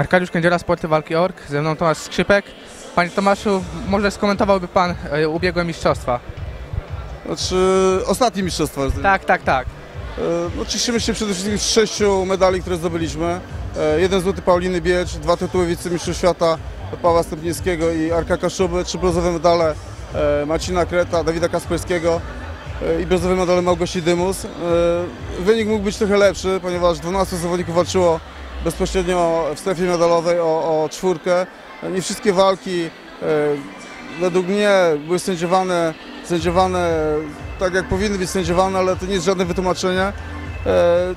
Arkadiusz Kędziora, Sporty Walki Org, ze mną Tomasz Skrzypek. Panie Tomaszu, może skomentowałby Pan e, ubiegłe mistrzostwa? Znaczy, ostatnie mistrzostwa. Tak, tak, tak. E, No, cieszymy się przede wszystkim z sześciu medali, które zdobyliśmy. E, Jeden złoty Pauliny Biecz, dwa tytuły wicemistrzów świata Pawła Stępniewskiego i Arka Kaszuby, trzy brązowe medale Marcina Kreta, Dawida Kasperskiego i brązowe medale Małgosi Dymus. Wynik mógł być trochę lepszy, ponieważ 12 zawodników walczyło bezpośrednio w strefie medalowej o, o czwórkę. Nie wszystkie walki e, według mnie były sędziowane, sędziowane tak jak powinny być sędziowane, ale to nie jest żadne wytłumaczenie. E,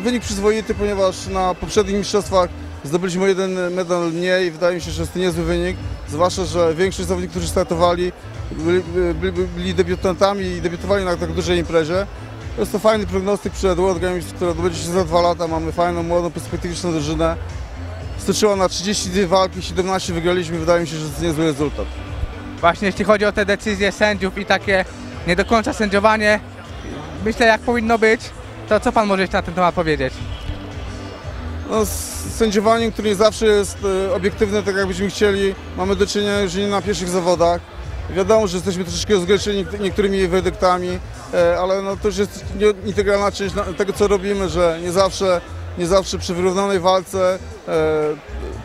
Wynik przyzwoity, ponieważ na poprzednich mistrzostwach zdobyliśmy jeden medal mniej. Wydaje mi się, że jest to niezły wynik, zwłaszcza, że większość zawodników, którzy startowali, byli, byli, byli debiutantami i debiutowali na tak dużej imprezie. Jest to fajny prognostyk przed World Games, która odbędzie się za dwa lata. Mamy fajną, młodą, perspektywiczną drużynę. Stoczyła na 32 walki, 17 wygraliśmy. Wydaje mi się, że to jest niezły rezultat. Właśnie jeśli chodzi o te decyzje sędziów i takie nie do końca sędziowanie, myślę jak powinno być, to co Pan może jeszcze na ten temat powiedzieć? No, z sędziowaniem, które nie zawsze jest e, obiektywne, tak jakbyśmy chcieli, mamy do czynienia już nie na pierwszych zawodach. Wiadomo, że jesteśmy troszeczkę rozgrzeczeni niek- niektórymi werdyktami, ale no, to już jest integralna część tego, co robimy, że nie zawsze, nie zawsze przy wyrównanej walce e,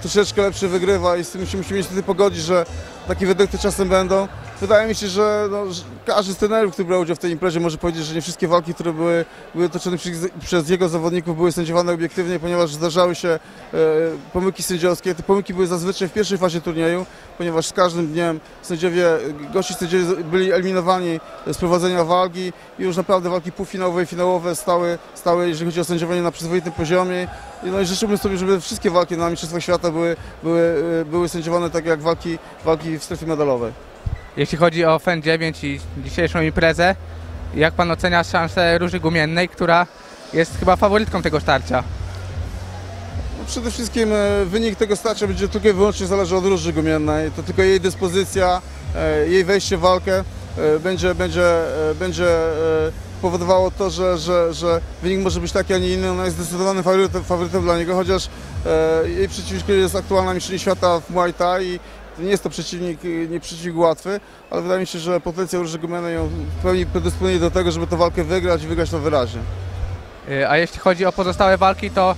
troszeczkę lepszy wygrywa i z tym się musimy niestety pogodzić, że takie werdykty czasem będą. Wydaje mi się, że, no, każdy z trenerów, który brał udział w tej imprezie może powiedzieć, że nie wszystkie walki, które były, były toczone przez, przez jego zawodników były sędziowane obiektywnie, ponieważ zdarzały się e, pomyłki sędziowskie. Te pomyłki były zazwyczaj w pierwszej fazie turnieju, ponieważ z każdym dniem sędziowie, gości sędziowie byli eliminowani z prowadzenia walki i już naprawdę walki półfinałowe i finałowe stały, stały jeżeli chodzi o sędziowanie na przyzwoitym poziomie. I No i życzyłbym sobie, żeby wszystkie walki na Mistrzostwach Świata były, były, e, były sędziowane tak jak walki, walki w strefie medalowej. Jeśli chodzi o FEN 9 i dzisiejszą imprezę, jak Pan ocenia szansę Róży Gumiennej, która jest chyba faworytką tego starcia? No Przede wszystkim e, wynik tego starcia będzie tylko i wyłącznie zależy od Róży Gumiennej. To tylko jej dyspozycja, e, jej wejście w walkę e, będzie, będzie, będzie powodowało to, że, że, że wynik może być taki, a nie inny. Ona jest zdecydowanym faworytem, faworytem dla niego, chociaż jej przeciwnikiem jest aktualna mistrzyni świata w Muay Thai i nie jest to przeciwnik, e, nie przeciwnik łatwy, ale wydaje mi się, że potencjał Gumiennej ją w pełni predysponuje do tego, żeby tę walkę wygrać i wygrać to wyraźnie. Y, A jeśli chodzi o pozostałe walki, to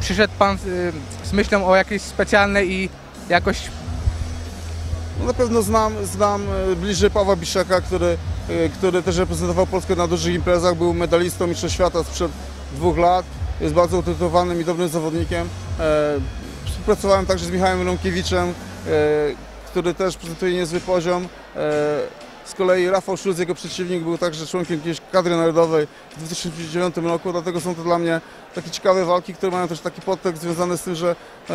przyszedł Pan y, z myślą o jakiejś specjalnej i jakoś No na pewno znam, znam bliżej Pawła Biszaka, który, który też reprezentował Polskę na dużych imprezach, był medalistą Mistrzostw Świata sprzed dwóch lat, jest bardzo utytułowanym i dobrym zawodnikiem. E, Współpracowałem także z Michałem Romkiewiczem, e, który też prezentuje niezły poziom. E, Z kolei Rafał Szulc, jego przeciwnik, był także członkiem jakiejś kadry narodowej w 2009 roku, dlatego są to dla mnie takie ciekawe walki, które mają też taki podtekst związany z tym, że e,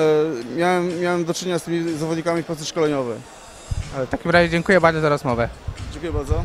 miałem, miałem do czynienia z tymi zawodnikami w pracy szkoleniowej. W takim razie dziękuję bardzo za rozmowę. Dziękuję bardzo.